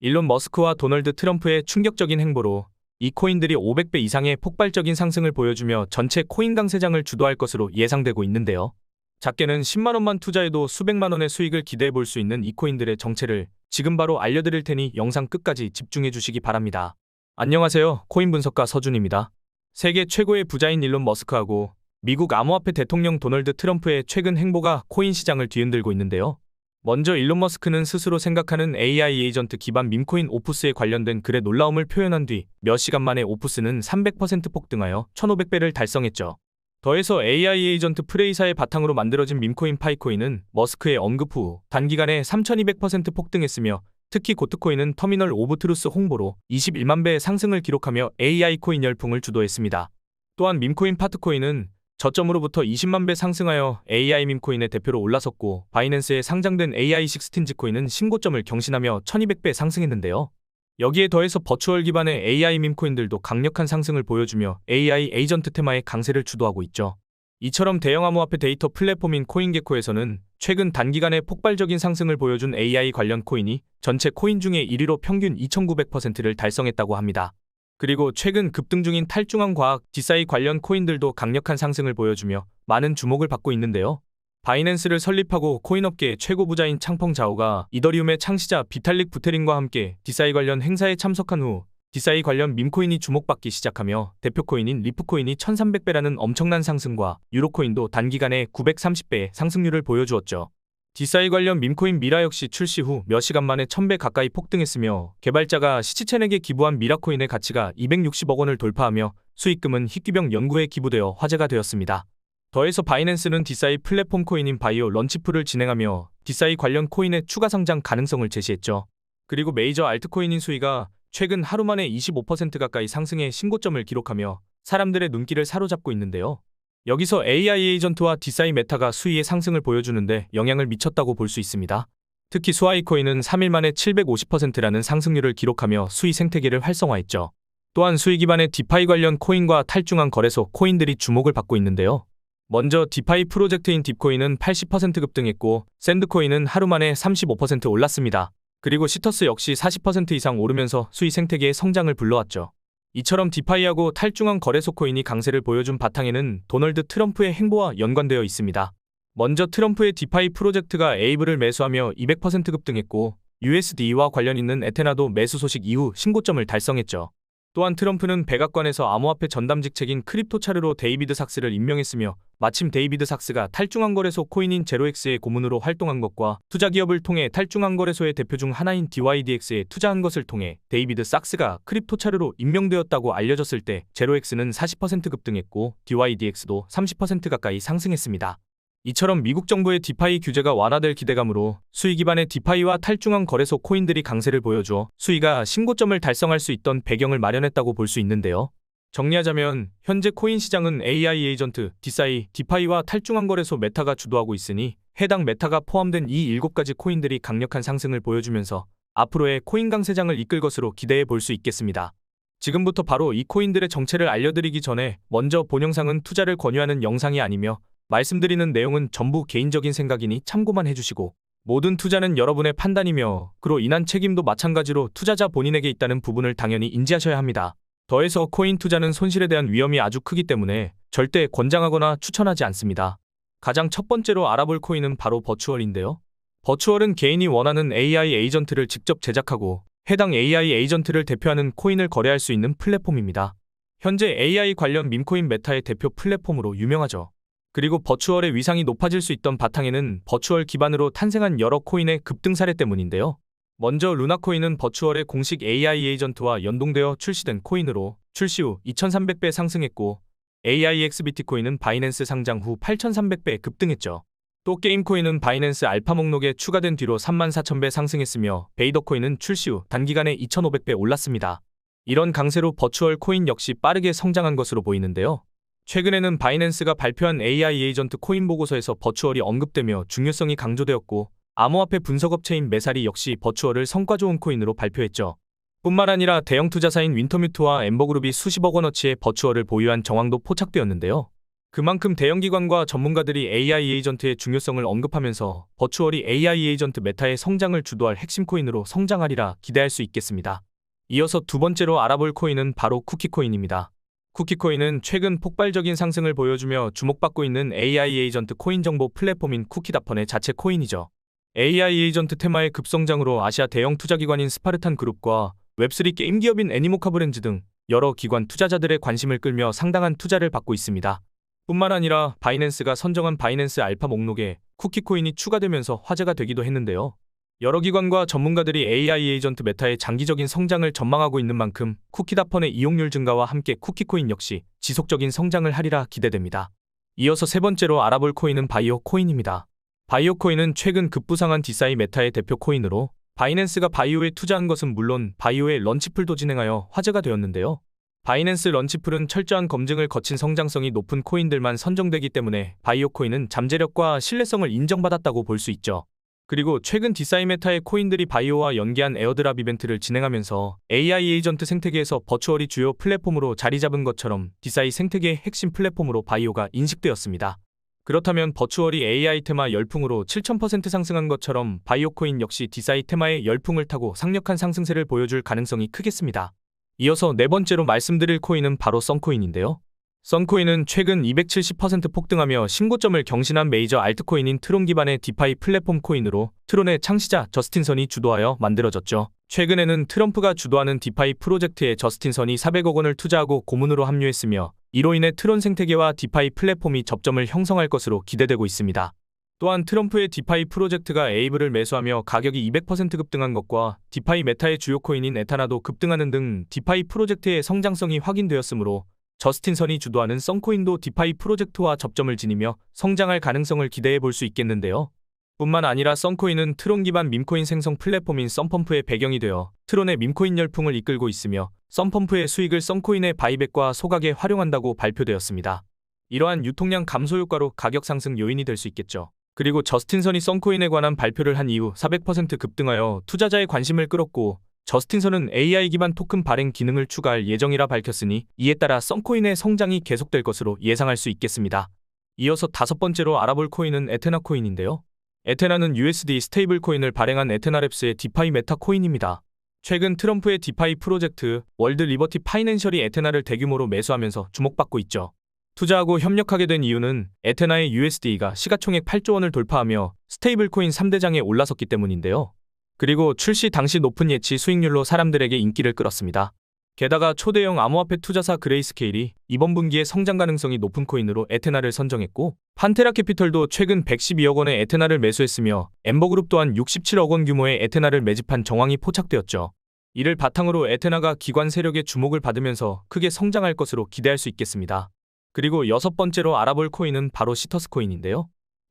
일론 머스크와 도널드 트럼프의 충격적인 행보로 이 코인들이 500배 이상의 폭발적인 상승을 보여주며 전체 코인 강세장을 주도할 것으로 예상되고 있는데요. 작게는 10만 원만 투자해도 수백만 원의 수익을 기대해 볼 수 있는 이 코인들의 정체를 지금 바로 알려드릴 테니 영상 끝까지 집중해 주시기 바랍니다. 안녕하세요. 코인 분석가 서준입니다. 세계 최고의 부자인 일론 머스크하고 미국 암호화폐 대통령 도널드 트럼프의 최근 행보가 코인 시장을 뒤흔들고 있는데요. 먼저 일론 머스크는 스스로 생각하는 AI 에이전트 기반 밈코인 오프스에 관련된 글의 놀라움을 표현한 뒤 몇 시간 만에 오프스는 300% 폭등하여 1500배를 달성했죠. 더해서 AI 에이전트 프레이사의 바탕으로 만들어진 밈코인 파이코인은 머스크의 언급 후 단기간에 3200% 폭등했으며 특히 고트코인은 터미널 오브 트루스 홍보로 21만 배의 상승을 기록하며 AI 코인 열풍을 주도했습니다. 또한 밈코인 파트코인은 저점으로부터 20만 배 상승하여 AI 밈코인의 대표로 올라섰고 바이낸스에 상장된 AI16 코인은 신고점을 경신하며 1200배 상승했는데요. 여기에 더해서 버추얼 기반의 AI 밈코인들도 강력한 상승을 보여주며 AI 에이전트 테마의 강세를 주도하고 있죠. 이처럼 대형 암호화폐 데이터 플랫폼인 코인게코에서는 최근 단기간에 폭발적인 상승을 보여준 AI 관련 코인이 전체 코인 중에 1위로 평균 2900%를 달성했다고 합니다. 그리고 최근 급등 중인 탈중앙 과학 디사이 관련 코인들도 강력한 상승을 보여주며 많은 주목을 받고 있는데요. 바이낸스를 설립하고 코인업계의 최고 부자인 창펑 자오가 이더리움의 창시자 비탈릭 부테린과 함께 디사이 관련 행사에 참석한 후 디사이 관련 밈코인이 주목받기 시작하며 대표 코인인 리프코인이 1300배라는 엄청난 상승과 유로코인도 단기간에 930배의 상승률을 보여주었죠. 디사이 관련 밈코인 미라 역시 출시 후 몇 시간 만에 1000배 가까이 폭등했으며 개발자가 시치첸에게 기부한 미라코인의 가치가 260억 원을 돌파하며 수익금은 희귀병 연구에 기부되어 화제가 되었습니다. 더해서 바이낸스는 디사이 플랫폼 코인인 바이오 런치풀을 진행하며 디사이 관련 코인의 추가 상장 가능성을 제시했죠. 그리고 메이저 알트코인인 수위가 최근 하루 만에 25% 가까이 상승해 신고점을 기록하며 사람들의 눈길을 사로잡고 있는데요. 여기서 AI 에이전트와 디사이 메타가 수위의 상승을 보여주는데 영향을 미쳤다고 볼 수 있습니다. 특히 수아이 코인은 3일 만에 750%라는 상승률을 기록하며 수위 생태계를 활성화했죠. 또한 수위 기반의 디파이 관련 코인과 탈중앙 거래소 코인들이 주목을 받고 있는데요. 먼저 디파이 프로젝트인 딥코인은 80% 급등했고 샌드코인은 하루 만에 35% 올랐습니다. 그리고 시터스 역시 40% 이상 오르면서 수위 생태계의 성장을 불러왔죠. 이처럼 디파이하고 탈중앙 거래소 코인이 강세를 보여준 바탕에는 도널드 트럼프의 행보와 연관되어 있습니다. 먼저 트럼프의 디파이 프로젝트가 에이블을 매수하며 200% 급등했고 USD와 관련 있는 에테나도 매수 소식 이후 신고점을 달성했죠. 또한 트럼프는 백악관에서 암호화폐 전담직 책인 크립토 차르로 데이비드 삭스를 임명했으며 마침 데이비드 삭스가 탈중앙 거래소 코인인 제로엑스의 고문으로 활동한 것과 투자 기업을 통해 탈중앙 거래소의 대표 중 하나인 DYDX에 투자한 것을 통해 데이비드 삭스가 크립토 차르로 임명되었다고 알려졌을 때 제로엑스는 40% 급등했고 DYDX도 30% 가까이 상승했습니다. 이처럼 미국 정부의 디파이 규제가 완화될 기대감으로 수위 기반의 디파이와 탈중앙 거래소 코인들이 강세를 보여줘 수위가 신고점을 달성할 수 있던 배경을 마련했다고 볼 수 있는데요. 정리하자면 현재 코인 시장은 AI 에이전트, 디사이, 디파이와 탈중앙 거래소 메타가 주도하고 있으니 해당 메타가 포함된 이 7가지 코인들이 강력한 상승을 보여주면서 앞으로의 코인 강세장을 이끌 것으로 기대해 볼 수 있겠습니다. 지금부터 바로 이 코인들의 정체를 알려드리기 전에 먼저 본 영상은 투자를 권유하는 영상이 아니며 말씀드리는 내용은 전부 개인적인 생각이니 참고만 해주시고 모든 투자는 여러분의 판단이며 그로 인한 책임도 마찬가지로 투자자 본인에게 있다는 부분을 당연히 인지하셔야 합니다. 더해서 코인 투자는 손실에 대한 위험이 아주 크기 때문에 절대 권장하거나 추천하지 않습니다. 가장 첫 번째로 알아볼 코인은 바로 버추얼인데요. 버추얼은 개인이 원하는 AI 에이전트를 직접 제작하고 해당 AI 에이전트를 대표하는 코인을 거래할 수 있는 플랫폼입니다. 현재 AI 관련 밈코인 메타의 대표 플랫폼으로 유명하죠. 그리고 버추얼의 위상이 높아질 수 있던 바탕에는 버추얼 기반으로 탄생한 여러 코인의 급등 사례 때문인데요. 먼저 루나코인은 버추얼의 공식 AI 에이전트와 연동되어 출시된 코인으로 출시 후 2300배 상승했고 AIXBT 코인은 바이낸스 상장 후 8300배 급등했죠. 또 게임코인은 바이낸스 알파 목록에 추가된 뒤로 34,000배 상승했으며 베이더코인은 출시 후 단기간에 2,500배 올랐습니다. 이런 강세로 버추얼 코인 역시 빠르게 성장한 것으로 보이는데요. 최근에는 바이낸스가 발표한 AI 에이전트 코인 보고서에서 버추얼이 언급되며 중요성이 강조되었고 암호화폐 분석업체인 메사리 역시 버추얼을 성과 좋은 코인으로 발표했죠. 뿐만 아니라 대형 투자사인 윈터뮤트와 엠버그룹이 수십억 원어치의 버추얼을 보유한 정황도 포착되었는데요. 그만큼 대형기관과 전문가들이 AI 에이전트의 중요성을 언급하면서 버추얼이 AI 에이전트 메타의 성장을 주도할 핵심 코인으로 성장하리라 기대할 수 있겠습니다. 이어서 두 번째로 알아볼 코인은 바로 쿠키코인입니다. 쿠키코인은 최근 폭발적인 상승을 보여주며 주목받고 있는 AI 에이전트 코인 정보 플랫폼인 쿠키다펀의 자체 코인이죠. AI 에이전트 테마의 급성장으로 아시아 대형 투자기관인 스파르탄 그룹과 웹3 게임 기업인 애니모카 브랜즈 등 여러 기관 투자자들의 관심을 끌며 상당한 투자를 받고 있습니다. 뿐만 아니라 바이낸스가 선정한 바이낸스 알파 목록에 쿠키코인이 추가되면서 화제가 되기도 했는데요. 여러 기관과 전문가들이 AI 에이전트 메타의 장기적인 성장을 전망하고 있는 만큼 쿠키다펀의 이용률 증가와 함께 쿠키코인 역시 지속적인 성장을 하리라 기대됩니다. 이어서 세 번째로 알아볼 코인은 바이오 코인입니다. 바이오 코인은 최근 급부상한 디사이 메타의 대표 코인으로 바이낸스가 바이오에 투자한 것은 물론 바이오의 런치풀도 진행하여 화제가 되었는데요. 바이낸스 런치풀은 철저한 검증을 거친 성장성이 높은 코인들만 선정되기 때문에 바이오 코인은 잠재력과 신뢰성을 인정받았다고 볼 수 있죠. 그리고 최근 디사이 메타의 코인들이 바이오와 연계한 에어드랍 이벤트를 진행하면서 AI 에이전트 생태계에서 버추얼이 주요 플랫폼으로 자리 잡은 것처럼 디사이 생태계의 핵심 플랫폼으로 바이오가 인식되었습니다. 그렇다면 버추얼이 AI 테마 열풍으로 7000% 상승한 것처럼 바이오 코인 역시 디사이 테마의 열풍을 타고 상력한 상승세를 보여줄 가능성이 크겠습니다. 이어서 네 번째로 말씀드릴 코인은 바로 썬코인인데요. 썬코인은 최근 270% 폭등하며 신고점을 경신한 메이저 알트코인인 트론 기반의 디파이 플랫폼 코인으로 트론의 창시자 저스틴 선이 주도하여 만들어졌죠. 최근에는 트럼프가 주도하는 디파이 프로젝트에 저스틴 선이 400억 원을 투자하고 고문으로 합류했으며 이로 인해 트론 생태계와 디파이 플랫폼이 접점을 형성할 것으로 기대되고 있습니다. 또한 트럼프의 디파이 프로젝트가 에이블을 매수하며 가격이 200% 급등한 것과 디파이 메타의 주요 코인인 에타나도 급등하는 등 디파이 프로젝트의 성장성이 확인되었으므로 저스틴 선이 주도하는 썬코인도 디파이 프로젝트와 접점을 지니며 성장할 가능성을 기대해 볼 수 있겠는데요. 뿐만 아니라 썬코인은 트론 기반 밈코인 생성 플랫폼인 썬펌프의 배경이 되어 트론의 밈코인 열풍을 이끌고 있으며 썬펌프의 수익을 썬코인의 바이백과 소각에 활용한다고 발표되었습니다. 이러한 유통량 감소 효과로 가격 상승 요인이 될 수 있겠죠. 그리고 저스틴 선이 썬코인에 관한 발표를 한 이후 400% 급등하여 투자자의 관심을 끌었고 저스틴 선은 AI 기반 토큰 발행 기능을 추가할 예정이라 밝혔으니 이에 따라 썬코인의 성장이 계속될 것으로 예상할 수 있겠습니다. 이어서 다섯 번째로 알아볼 코인은 에테나 코인인데요. 에테나는 USD 스테이블 코인을 발행한 에테나랩스의 디파이 메타 코인입니다. 최근 트럼프의 디파이 프로젝트 월드 리버티 파이낸셜이 에테나를 대규모로 매수하면서 주목받고 있죠. 투자하고 협력하게 된 이유는 에테나의 USD가 시가총액 8조 원을 돌파하며 스테이블 코인 3대장에 올라섰기 때문인데요. 그리고 출시 당시 높은 예치 수익률로 사람들에게 인기를 끌었습니다. 게다가 초대형 암호화폐 투자사 그레이스케일이 이번 분기에 성장 가능성이 높은 코인으로 에테나를 선정했고 판테라 캐피털도 최근 112억 원의 에테나를 매수했으며 엠버그룹 또한 67억 원 규모의 에테나를 매집한 정황이 포착되었죠. 이를 바탕으로 에테나가 기관 세력의 주목을 받으면서 크게 성장할 것으로 기대할 수 있겠습니다. 그리고 여섯 번째로 알아볼 코인은 바로 시터스 코인인데요.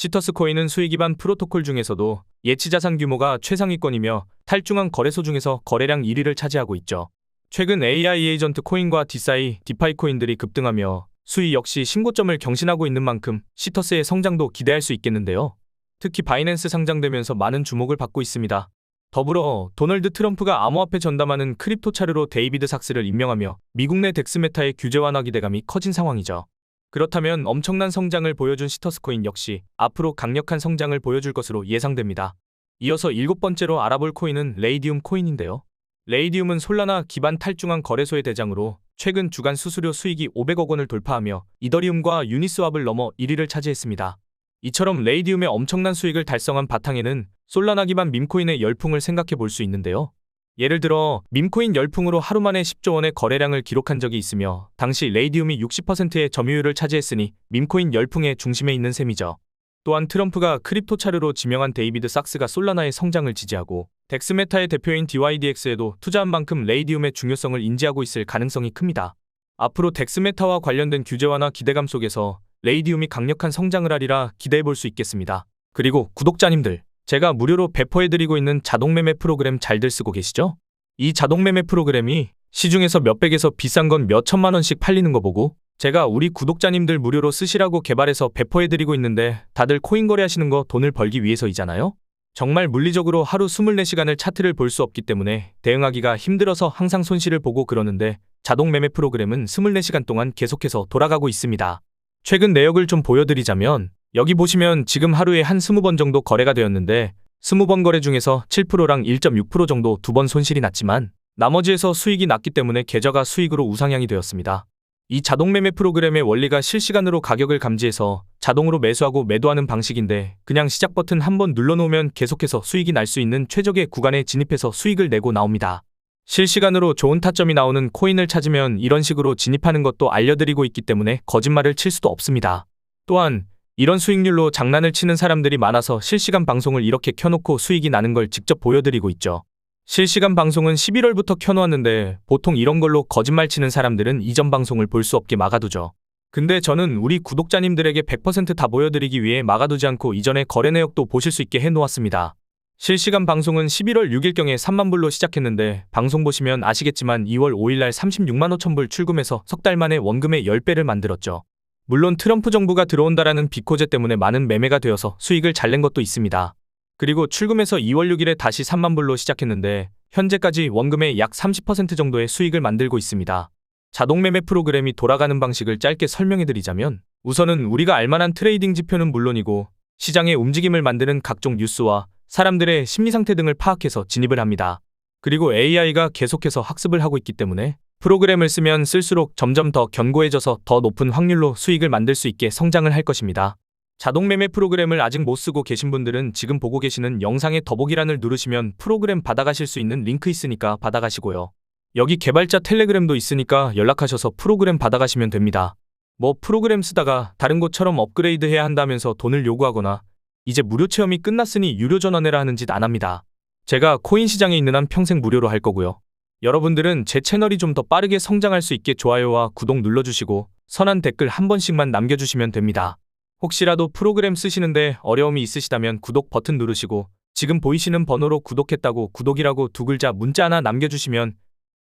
시터스 코인은 수익 기반 프로토콜 중에서도 예치 자산 규모가 최상위권이며 탈중앙 거래소 중에서 거래량 1위를 차지하고 있죠. 최근 AI 에이전트 코인과 디사이, 디파이 코인들이 급등하며 수위 역시 신고점을 경신하고 있는 만큼 시터스의 성장도 기대할 수 있겠는데요. 특히 바이낸스 상장되면서 많은 주목을 받고 있습니다. 더불어 도널드 트럼프가 암호화폐 전담하는 크립토 차르로 데이비드 삭스를 임명하며 미국 내 덱스메타의 규제 완화 기대감이 커진 상황이죠. 그렇다면 엄청난 성장을 보여준 시터스코인 역시 앞으로 강력한 성장을 보여줄 것으로 예상됩니다. 이어서 일곱 번째로 알아볼 코인은 레이디움 코인인데요. 레이디움은 솔라나 기반 탈중앙 거래소의 대장으로 최근 주간 수수료 수익이 500억 원을 돌파하며 이더리움과 유니스왑을 넘어 1위를 차지했습니다. 이처럼 레이디움의 엄청난 수익을 달성한 바탕에는 솔라나 기반 밈코인의 열풍을 생각해 볼 수 있는데요. 예를 들어 밈코인 열풍으로 하루 만에 10조 원의 거래량을 기록한 적이 있으며 당시 레이디움이 60%의 점유율을 차지했으니 밈코인 열풍의 중심에 있는 셈이죠. 또한 트럼프가 크립토 차르로 지명한 데이비드 삭스가 솔라나의 성장을 지지하고 덱스메타의 대표인 DYDX에도 투자한 만큼 레이디움의 중요성을 인지하고 있을 가능성이 큽니다. 앞으로 덱스메타와 관련된 규제 완화 기대감 속에서 레이디움이 강력한 성장을 하리라 기대해 볼 수 있겠습니다. 그리고 구독자님들, 제가 무료로 배포해드리고 있는 자동매매 프로그램 잘들 쓰고 계시죠? 이 자동매매 프로그램이 시중에서 몇백에서 비싼 건 몇천만 원씩 팔리는 거 보고 제가 우리 구독자님들 무료로 쓰시라고 개발해서 배포해드리고 있는데 다들 코인 거래하시는 거 돈을 벌기 위해서이잖아요? 정말 물리적으로 하루 24시간을 차트를 볼 수 없기 때문에 대응하기가 힘들어서 항상 손실을 보고 그러는데 자동 매매 프로그램은 24시간 동안 계속해서 돌아가고 있습니다. 최근 내역을 좀 보여드리자면 여기 보시면 지금 하루에 한 20번 정도 거래가 되었는데 20번 거래 중에서 7%랑 1.6% 정도 두 번 손실이 났지만 나머지에서 수익이 났기 때문에 계좌가 수익으로 우상향이 되었습니다. 이 자동 매매 프로그램의 원리가 실시간으로 가격을 감지해서 자동으로 매수하고 매도하는 방식인데 그냥 시작 버튼 한번 눌러놓으면 계속해서 수익이 날 수 있는 최적의 구간에 진입해서 수익을 내고 나옵니다. 실시간으로 좋은 타점이 나오는 코인을 찾으면 이런 식으로 진입하는 것도 알려드리고 있기 때문에 거짓말을 칠 수도 없습니다. 또한 이런 수익률로 장난을 치는 사람들이 많아서 실시간 방송을 이렇게 켜놓고 수익이 나는 걸 직접 보여드리고 있죠. 실시간 방송은 11월부터 켜놓았는데 보통 이런 걸로 거짓말 치는 사람들은 이전 방송을 볼 수 없게 막아두죠. 근데 저는 우리 구독자님들에게 100%다 보여드리기 위해 막아두지 않고 이전에 거래 내역도 보실 수 있게 해놓았습니다. 실시간 방송은 11월 6일경에 3만 불로 시작했는데 방송 보시면 아시겠지만 2월 5일날 36만 5천 불 출금해서 석 달 만에 원금의 10배를 만들었죠. 물론 트럼프 정부가 들어온다라는 비코제 때문에 많은 매매가 되어서 수익을 잘 낸 것도 있습니다. 그리고 출금해서 2월 6일에 다시 3만 불로 시작했는데 현재까지 원금의 약 30% 정도의 수익을 만들고 있습니다. 자동 매매 프로그램이 돌아가는 방식을 짧게 설명해 드리자면 우선은 우리가 알만한 트레이딩 지표는 물론이고 시장의 움직임을 만드는 각종 뉴스와 사람들의 심리 상태 등을 파악해서 진입을 합니다. 그리고 AI가 계속해서 학습을 하고 있기 때문에 프로그램을 쓰면 쓸수록 점점 더 견고해져서 더 높은 확률로 수익을 만들 수 있게 성장을 할 것입니다. 자동 매매 프로그램을 아직 못 쓰고 계신 분들은 지금 보고 계시는 영상의 더보기란을 누르시면 프로그램 받아가실 수 있는 링크 있으니까 받아가시고요. 여기 개발자 텔레그램도 있으니까 연락하셔서 프로그램 받아가시면 됩니다. 뭐 프로그램 쓰다가 다른 곳처럼 업그레이드 해야 한다면서 돈을 요구하거나 이제 무료 체험이 끝났으니 유료 전환해라 하는 짓 안 합니다. 제가 코인 시장에 있는 한 평생 무료로 할 거고요. 여러분들은 제 채널이 좀 더 빠르게 성장할 수 있게 좋아요와 구독 눌러주시고 선한 댓글 한 번씩만 남겨주시면 됩니다. 혹시라도 프로그램 쓰시는데 어려움이 있으시다면 구독 버튼 누르시고 지금 보이시는 번호로 구독했다고 구독이라고 두 글자 문자 하나 남겨주시면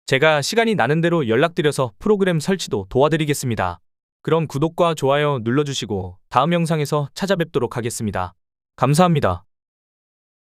제가 시간이 나는 대로 연락드려서 프로그램 설치도 도와드리겠습니다. 그럼 구독과 좋아요 눌러주시고 다음 영상에서 찾아뵙도록 하겠습니다. 감사합니다.